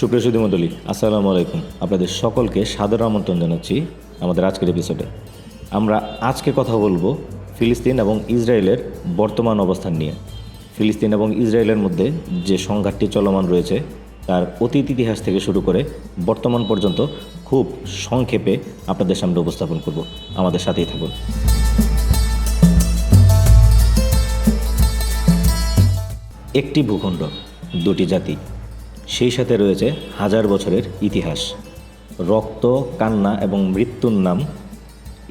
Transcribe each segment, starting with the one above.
সুপ্রিয় সুধী মণ্ডলী, আসসালামু আলাইকুম। আপনাদের সকলকে সাদর আমন্ত্রণ জানাচ্ছি আমাদের আজকের এপিসোডে আমরা আজকে কথা বলব ফিলিস্তিন এবং ইসরায়েলের বর্তমান অবস্থান নিয়ে। ফিলিস্তিন এবং ইসরায়েলের মধ্যে যে সংঘাতটি চলমান রয়েছে, তার অতীত ইতিহাস থেকে শুরু করে বর্তমান পর্যন্ত খুব সংক্ষেপে আপনাদের সামনে উপস্থাপন করব। আমাদের সাথেই থাকুন। একটি ভূখণ্ড, দুটি জাতি সেই সাথে রয়েছে হাজার বছরের ইতিহাস। রক্ত, কান্না এবং মৃত্যুর নাম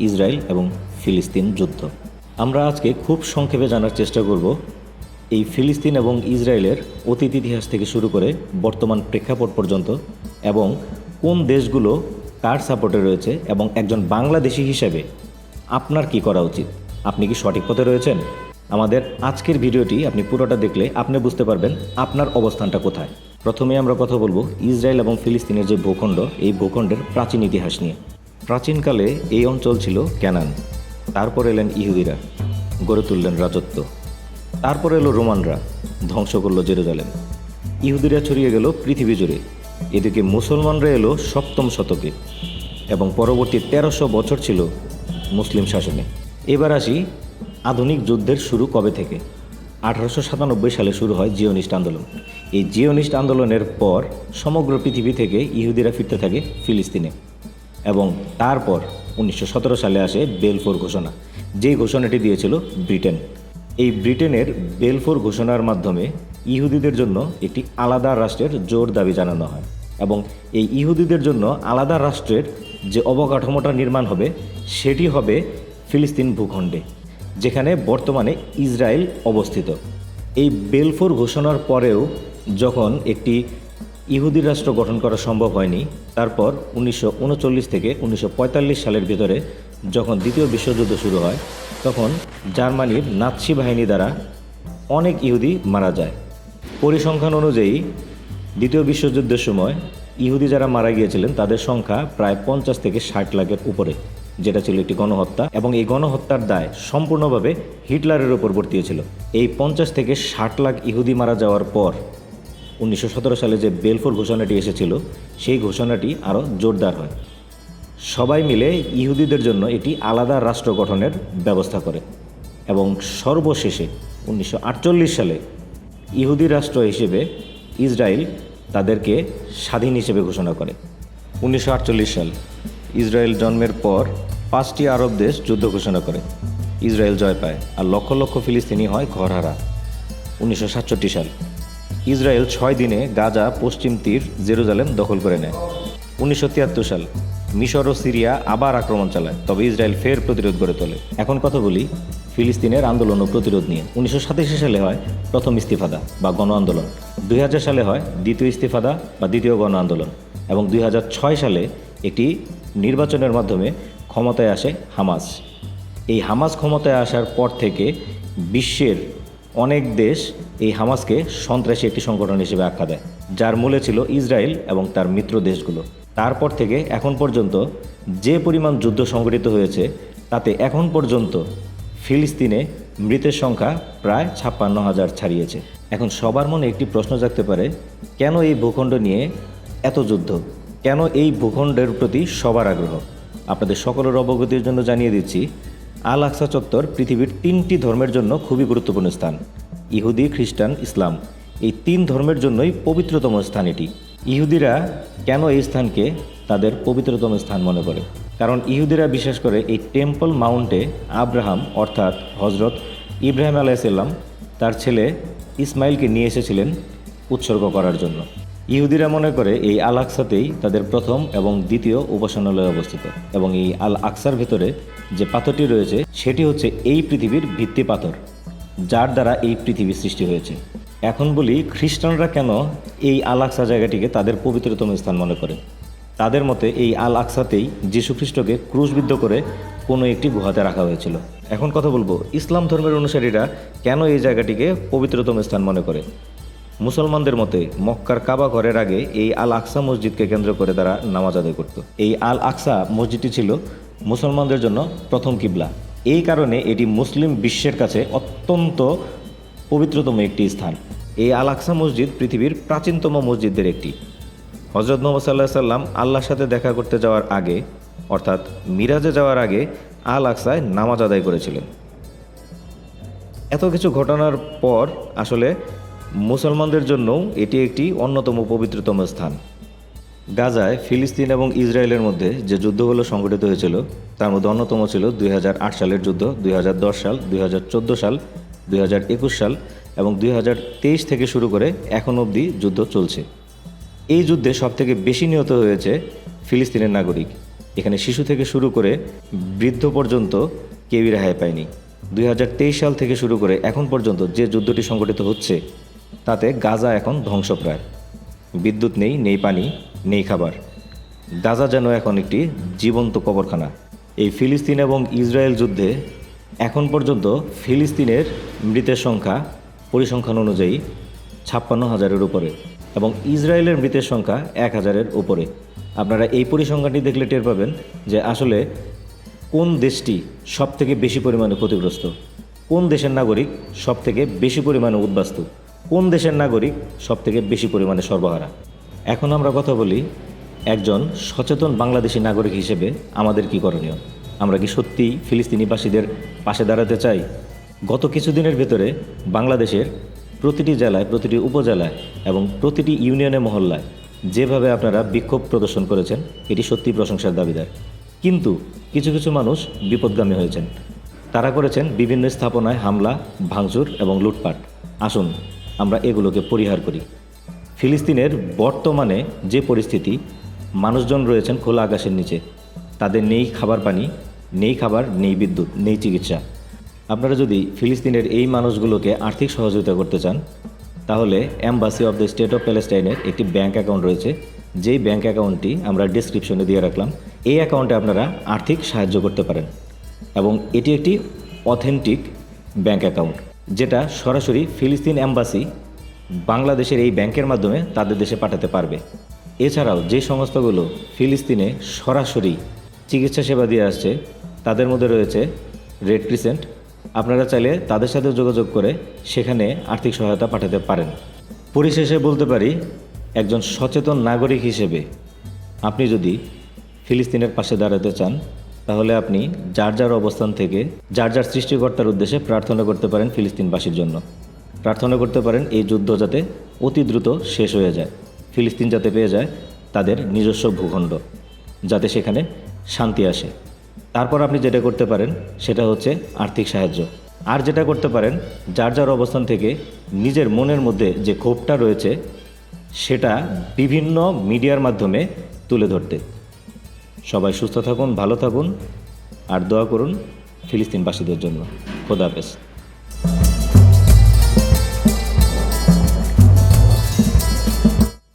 ইসরায়েল এবং ফিলিস্তিন যুদ্ধ। আমরা আজকে খুব সংক্ষেপে জানার চেষ্টা করব এই ফিলিস্তিন এবং ইসরায়েলের অতীত ইতিহাস থেকে শুরু করে বর্তমান প্রেক্ষাপট পর্যন্ত এবং কোন দেশগুলো কার সাপোর্টে রয়েছে এবং একজন বাংলাদেশি হিসেবে আপনার কি করা উচিত? আপনি কি সঠিক পথে রয়েছেন? আমাদের আজকের ভিডিওটি আপনি পুরোটা দেখলে আপনি বুঝতে পারবেন আপনার অবস্থানটা কোথায়। প্রথমে আমরা কথা বলব ইসরায়েল এবং ফিলিস্তিনের যে ভূখণ্ড, এই ভূখণ্ডের প্রাচীন ইতিহাস নিয়ে। প্রাচীনকালে এই অঞ্চল ছিল ক্যানান, তারপর এলেন ইহুদিরা, গড়ে তুললেন রাজত্ব। তারপর এলো রোমানরা, ধ্বংস করল জেরুজালেম। ইহুদিরা ছড়িয়ে গেল পৃথিবী জুড়ে। এদিকে মুসলমানরা এলো সপ্তম শতকে এবং পরবর্তী তেরোশো বছর ছিল মুসলিম শাসনে। এবার আসি আধুনিক যুদ্ধের শুরু কবে থেকে? আঠারোশো সাতানব্বই সালে শুরু হয় জিওনিস্ট আন্দোলন। এই জিওনিস্ট আন্দোলনের পর সমগ্র পৃথিবী থেকে ইহুদিরা ফিরতে থাকে ফিলিস্তিনে এবং তারপর উনিশশো সতেরো সালে আসে বেলফোর ঘোষণা, যেই ঘোষণাটি দিয়েছিল ব্রিটেন। এই ব্রিটেনের বেলফোর ঘোষণার মাধ্যমে ইহুদিদের জন্য একটি আলাদা রাষ্ট্রের জোর দাবি জানানো হয় এবং এই ইহুদিদের জন্য আলাদা রাষ্ট্রের যে অবকাঠামোটা নির্মাণ হবে, সেটি হবে ফিলিস্তিন ভূখণ্ডে। যেখানে বর্তমানে ইসরায়েল অবস্থিত। এই বেলফোর ঘোষণার পরেও যখন একটি ইহুদি রাষ্ট্র গঠন করা সম্ভব হয়নি, তারপর উনিশশো উনচল্লিশ থেকে উনিশশো পঁয়তাল্লিশ সালের ভিতরে যখন দ্বিতীয় বিশ্বযুদ্ধ শুরু হয়, তখন জার্মানির নাৎসি বাহিনী দ্বারা অনেক ইহুদি মারা যায়। পরিসংখ্যান অনুযায়ী, দ্বিতীয় বিশ্বযুদ্ধের সময় ইহুদি যারা মারা গিয়েছিলেন, তাদের সংখ্যা প্রায় পঞ্চাশ থেকে ষাট লাখের উপরে। যেটা ছিল একটি গণহত্যা, এবং এই গণহত্যার দায় সম্পূর্ণভাবে হিটলারের ওপর বর্তিয়েছিল এই পঞ্চাশ থেকে ষাট লাখ ইহুদি মারা যাওয়ার পর উনিশশো সতেরো সালে যে বেলফোর ঘোষণাটি এসেছিল, সেই ঘোষণাটি আরও জোরদার হয়। সবাই মিলে ইহুদিদের জন্য একটি আলাদা রাষ্ট্র গঠনের ব্যবস্থা করে, এবং সর্বশেষে উনিশশো আটচল্লিশ সালে ইহুদি রাষ্ট্র হিসেবে ইসরায়েল তাদেরকে স্বাধীন হিসেবে ঘোষণা করে। উনিশশো আটচল্লিশ সাল ইসরায়েল জন্মের পর পাঁচটি আরব দেশ যুদ্ধ ঘোষণা করে। ইসরায়েল জয় পায় আর লক্ষ লক্ষ ফিলিস্তিনি হয় ঘরহারা। উনিশশো সাতষট্টি সাল। ইসরায়েল ছয় দিনে গাজা পশ্চিম তীর জেরুজালেম দখল করে নেয়। উনিশশো তিয়াত্তর সাল। মিশর ও সিরিয়া আবার আক্রমণ চালায়, তবে ইসরায়েল ফের প্রতিরোধ গড়ে তোলে। এখন কথা বলি ফিলিস্তিনের আন্দোলন ও প্রতিরোধ নিয়ে। উনিশশো সাতাশি সালে হয় প্রথম ইস্তিফাদা বা গণ আন্দোলন। দুই হাজার সালে হয় দ্বিতীয় ইস্তিফাদা বা দ্বিতীয় গণ আন্দোলন। এবং দুই হাজার ছয় সালে একটি নির্বাচনের মাধ্যমে ক্ষমতায় আসে হামাস। এই হামাস ক্ষমতায় আসার পর থেকে বিশ্বের অনেক দেশ এই হামাসকে সন্ত্রাসী একটি সংগঠন হিসেবে আখ্যা দেয়, যার মূলে ছিল ইসরায়েল এবং তার মিত্র দেশগুলো। তারপর থেকে এখন পর্যন্ত যে পরিমাণ যুদ্ধ সংঘটিত হয়েছে, তাতে এখন পর্যন্ত ফিলিস্তিনে মৃতের সংখ্যা প্রায় ছাপ্পান্ন হাজার ছাড়িয়েছে। এখন সবার মনে একটি প্রশ্ন জাগতে পারে, কেন এই ভূখণ্ড নিয়ে এত যুদ্ধ? কেন এই ভূখণ্ডের প্রতি সবার আগ্রহ? আপনাদের সকলের অবগতির জন্য জানিয়ে দিচ্ছি আল আকসা চত্বর পৃথিবীর তিনটি ধর্মের জন্য খুবই গুরুত্বপূর্ণ স্থান। ইহুদি, খ্রিস্টান, ইসলাম। এই তিন ধর্মের জন্যই পবিত্রতম স্থান এটি। ইহুদিরা কেন এই স্থানকে তাদের পবিত্রতম স্থান মনে করে? কারণ ইহুদিরা বিশ্বাস করে এই টেম্পল মাউন্টে আব্রাহাম, অর্থাৎ হজরত ইব্রাহিম আলাইসাল্লাম তার ছেলে ইসমাইলকে নিয়ে এসেছিলেন উৎসর্গ করার জন্য। ইহুদিরা মনে করে এই আল আকসাতেই তাদের প্রথম এবং দ্বিতীয় উপাসনালয় অবস্থিত এবং এই আল আকসার ভেতরে যে পাথরটি রয়েছে, সেটি হচ্ছে এই পৃথিবীর ভিত্তি পাথর, যার দ্বারা এই পৃথিবী সৃষ্টি হয়েছে। এখন বলি খ্রিস্টানরা কেন এই আল আকসা জায়গাটিকে তাদের পবিত্রতম স্থান মনে করে? তাদের মতে এই আল আকসাতেই যীশুখ্রিস্টকে ক্রুশবিদ্ধ করে কোনো একটি গুহাতে রাখা হয়েছিল। এখন কথা বলব, ইসলাম ধর্মের অনুসারীরা কেন এই জায়গাটিকে পবিত্রতম স্থান মনে করে? মুসলমানদের মতে, মক্কার কাবা ঘরের আগে এই আল আকসা মসজিদকে কেন্দ্র করে তারা নামাজ আদায় করত। এই আল আকসা মসজিদটি ছিল মুসলমানদের জন্য প্রথম কিবলা। এই কারণে এটি মুসলিম বিশ্বের কাছে অত্যন্ত পবিত্রতম একটি স্থান। এই আল আকসা মসজিদ পৃথিবীর প্রাচীনতম মসজিদদের একটি। হজরত মোহাম্মদ সাল্লাহ সাল্লাম আল্লাহর সাথে দেখা করতে যাওয়ার আগে, অর্থাৎ মিরাজে যাওয়ার আগে আল আকসায় নামাজ আদায় করেছিলেন। এত কিছু ঘটনার পর আসলে মুসলমানদের জন্যও এটি একটি অন্যতম পবিত্রতম স্থান। গাজায় ফিলিস্তিন এবং ইসরায়েলের মধ্যে যে যুদ্ধগুলো সংঘটিত হয়েছিল, তার মধ্যে অন্যতম ছিল দুই হাজার আট সালের যুদ্ধ, দুই হাজার দশ সাল, দুই হাজার চোদ্দ সাল, দুই হাজার একুশ সাল এবং দুই হাজার তেইশ থেকে শুরু করে এখন অবধি যুদ্ধ চলছে। এই যুদ্ধে সবথেকে বেশি নিহত হয়েছে ফিলিস্তিনের নাগরিক। এখানে শিশু থেকে শুরু করে বৃদ্ধ পর্যন্ত কেউই রেহাই পায়নি। দুই হাজার তেইশ সাল থেকে শুরু করে এখন পর্যন্ত যে যুদ্ধটি সংঘটিত হচ্ছে তাতে গাজা এখন ধ্বংসপ্রায়। বিদ্যুৎ নেই নেই পানি, নেই খাবার। গাজা যেন এখন একটি জীবন্ত কবরখানা। এই ফিলিস্তিন এবং ইসরায়েল যুদ্ধে এখন পর্যন্ত ফিলিস্তিনের মৃতের সংখ্যা পরিসংখ্যান অনুযায়ী ছাপ্পান্ন হাজারের উপরে এবং ইসরায়েলের মৃতের সংখ্যা এক হাজারের উপরে। আপনারা এই পরিসংখ্যানটি দেখলে টের পাবেন যে আসলে কোন দেশটি সব থেকে বেশি পরিমাণে ক্ষতিগ্রস্ত, কোন দেশের নাগরিক সব থেকে বেশি পরিমাণে উদ্বাস্তু। কোন দেশের নাগরিক সব থেকে বেশি পরিমাণে সর্বহারা? এখন আমরা কথা বলি একজন সচেতন বাংলাদেশি নাগরিক হিসেবে আমাদের কি করণীয়? আমরা কি সত্যিই ফিলিস্তিনিবাসীদের পাশে দাঁড়াতে চাই? গত কিছুদিনের ভেতরে বাংলাদেশের প্রতিটি জেলায়, প্রতিটি উপজেলায় এবং প্রতিটি ইউনিয়নে, মহল্লায় যেভাবে আপনারা বিক্ষোভ প্রদর্শন করেছেন, এটি সত্যি প্রশংসার দাবিদার। কিন্তু কিছু কিছু মানুষ বিপদগামী হয়েছেন। তারা করেছেন বিভিন্ন স্থাপনায় হামলা, ভাঙচুর এবং লুটপাট। আসুন আমরা এগুলোকে পরিহার করি। ফিলিস্তিনের বর্তমানে যে পরিস্থিতি, মানুষজন রয়েছেন খোলা আকাশের নিচে। তাদের নেই খাবার পানি, নেই খাবার, নেই বিদ্যুৎ, নেই চিকিৎসা। আপনারা যদি ফিলিস্তিনের এই মানুষগুলোকে আর্থিক সহযোগিতা করতে চান, তাহলে embassy of the state of প্যালেস্টাইনের একটি ব্যাঙ্ক অ্যাকাউন্ট রয়েছে। যেই ব্যাঙ্ক অ্যাকাউন্টটি আমরা ডিসক্রিপশনে দিয়ে রাখলাম। এই অ্যাকাউন্টে আপনারা আর্থিক সাহায্য করতে পারেন। এবং এটি একটি অথেন্টিক ব্যাঙ্ক অ্যাকাউন্ট যেটা সরাসরি ফিলিস্তিন অ্যাম্বাসি বাংলাদেশের এই ব্যাংকের মাধ্যমে তাদের দেশে পাঠাতে পারবে। এছাড়াও যে সংস্থাগুলো ফিলিস্তিনে সরাসরি চিকিৎসা সেবা দিয়ে আসছে, তাদের মধ্যে রয়েছে রেড ক্রিসেন্ট আপনারা চাইলে তাদের সাথে যোগাযোগ করে সেখানে আর্থিক সহায়তা পাঠাতে পারেন। পরিশেষে বলতে পারি, একজন সচেতন নাগরিক হিসেবে আপনি যদি ফিলিস্তিনের পাশে দাঁড়াতে চান তাহলে আপনি যার যার অবস্থান থেকে যার যার সৃষ্টিকর্তার উদ্দেশ্যে প্রার্থনা করতে পারেন ফিলিস্তিনবাসীর জন্য। প্রার্থনা করতে পারেন এই যুদ্ধ যাতে অতি দ্রুত শেষ হয়ে যায়। ফিলিস্তিন যাতে পেয়ে যায় তাদের নিজস্ব ভূখণ্ড, যাতে সেখানে শান্তি আসে। তারপর আপনি যেটা করতে পারেন সেটা হচ্ছে আর্থিক সাহায্য। আর যেটা করতে পারেন যার যার অবস্থান থেকে নিজের মনের মধ্যে যে ক্ষোভটা রয়েছে সেটা বিভিন্ন মিডিয়ার মাধ্যমে তুলে ধরতে। সবাই সুস্থ থাকুন ভালো থাকুন আর দোয়া করুন ফিলিস্তিনবাসীদের জন্য। খোদা হাফেজ।